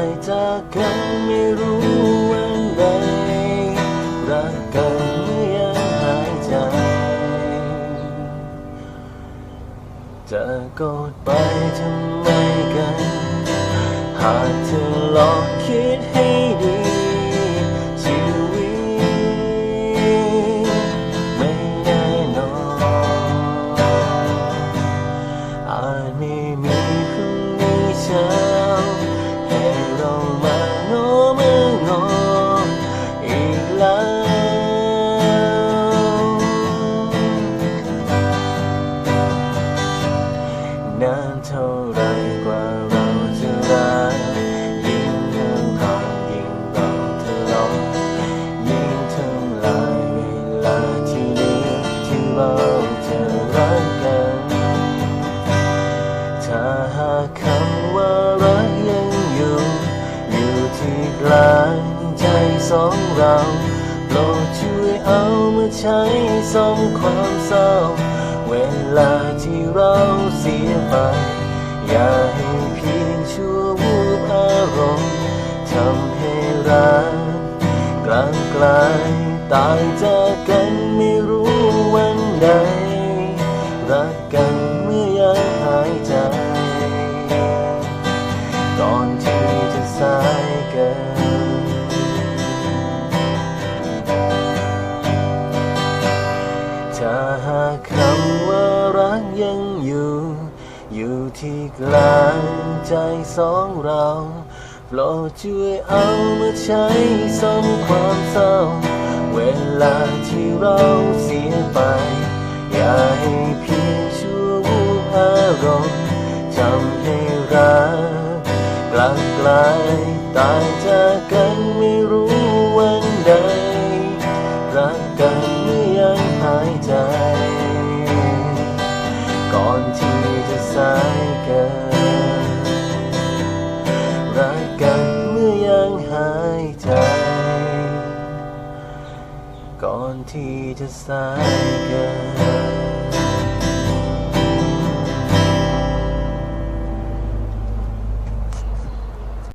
ายจากกันไม่รู้วันใดรักกันเมื่อยังหายใจ จะกอดไปทำไมกัน หากเธอลองคิดให้ สองเราโปรดช่วยเอามาใช้ซ่อมความเศร้า เวลาที่เราเสียไป อย่าให้เพียงชั่ววูบอารมณ์ทำให้รักกลางไกลตายจากกันไม่รู้วันใดรักกันเมื่อยังหายใจ คำว่ารักยังอยู่ อยู่ที่กลางใจสองเราโปรดช่วยเอามาใช้ซ่อมความเศร้า เวลาที่เราเสียไป อย่าให้เพียงชั่ววูบอารมณ์ทำให้รักกลางกลายตายจากกันไม่รู้วันใดรักกัน ที่จะสายเกินรักกันเมื่อยังหายใจ ก่อนที่จะสายเกิน